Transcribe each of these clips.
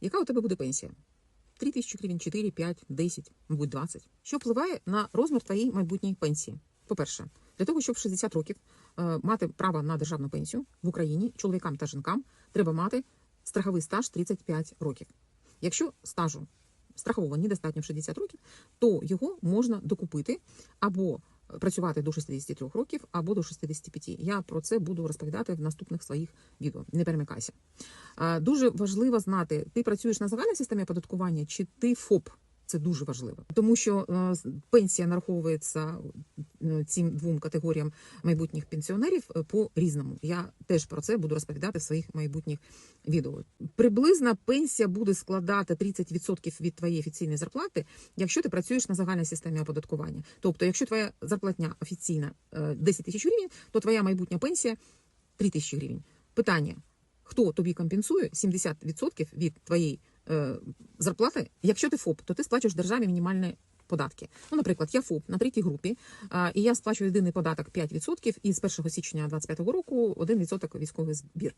яка у тебе буде пенсія? 3 тисячі гривень, 4, 5, 10, мабуть, 20. Що впливає на розмір твоєї майбутньої пенсії? По-перше, для того, щоб в 60 років е, мати право на державну пенсію в Україні чоловікам та жінкам треба мати страховий стаж 35 років. Якщо стажу страхового недостатньо в 60 років, то його можна докупити або працювати до 63 років, або до 65. Я про це буду розповідати в наступних своїх відео. Не перемикайся. Дуже важливо знати, ти працюєш на загальній системі оподаткування чи ти ФОП. Це дуже важливо, тому що е, пенсія нараховується е, цим двом категоріям майбутніх пенсіонерів е, по різному. Я теж про це буду розповідати в своїх майбутніх відео. Приблизна пенсія буде складати 30% від твоєї офіційної зарплати, якщо ти працюєш на загальній системі оподаткування. Тобто, якщо твоя зарплатня офіційна е, 10 тисяч гривень, то твоя майбутня пенсія 3 тисячі гривень. Питання: хто тобі компенсує 70% від твоєї зарплати? Якщо ти ФОП, то ти сплачуєш державі мінімальні податки. Ну, наприклад, я ФОП на третій групі, і я сплачую єдиний податок 5%, і з 1 січня 2025 року 1% військовий збір.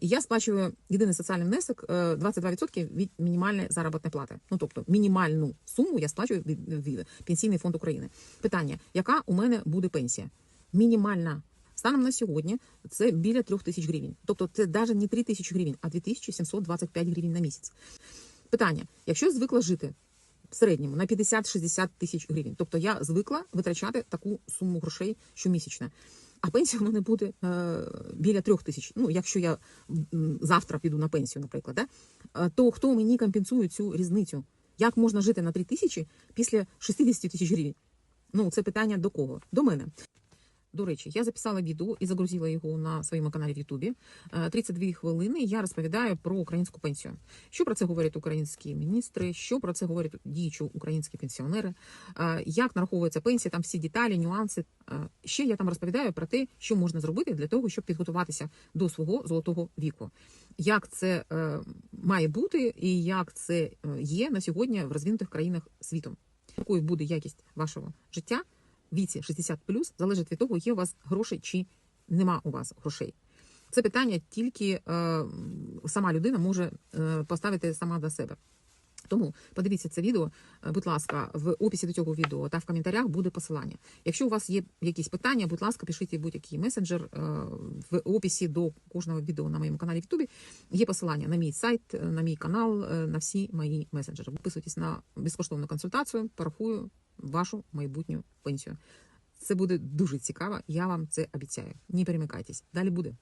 Я сплачую єдиний соціальний внесок е, 22% від мінімальної заробітної плати. Ну тобто мінімальну суму я сплачую від, пенсійний фонд України. Питання: яка у мене буде пенсія? Мінімальна. Станом на сьогодні це біля трьох тисяч гривень. Тобто це навіть не 3 тисячі гривень, а 2725 гривень на місяць. Питання: якщо я звикла жити в середньому на 50-60 тисяч гривень, тобто я звикла витрачати таку суму грошей щомісячно, а пенсія в мене буде е, біля трьох тисяч. Ну, якщо я завтра піду на пенсію, наприклад, да? Е, то хто мені компенсує цю різницю? Як можна жити на 3 тисячі після 60 тисяч гривень? Ну, це питання до кого? До мене. До речі, я записала відео і загрузила його на своєму каналі в Ютубі. Е, 32 хвилини. Я розповідаю про українську пенсію. Що про це говорять українські міністри, що про це говорять діючі українські пенсіонери, е, як нараховується пенсія, там всі деталі, нюанси. Е, Ще я там розповідаю про те, що можна зробити для того, щоб підготуватися до свого золотого віку. Як це е, має бути, і як це е, є на сьогодні в розвинутих країнах світу. Якою буде якість вашого життя віці 60 залежить від того, є у вас гроші чи нема у вас грошей. Це питання тільки е, сама людина може е, поставити сама до себе. Тому подивіться це відео, е, будь ласка, в описі до цього відео та в коментарях буде посилання. Якщо у вас є якісь питання, будь ласка, пишіть будь-який месенджер. Е, В описі до кожного відео на моєму каналі в Ютубі є посилання на мій сайт, на мій канал, е, на всі мої месенджери. Підписуйтесь на безкоштовну консультацію, порахую вашу майбутню пенсію. Це буде дуже цікаво. Я вам це обіцяю. Не перемикайтесь. Далі буде.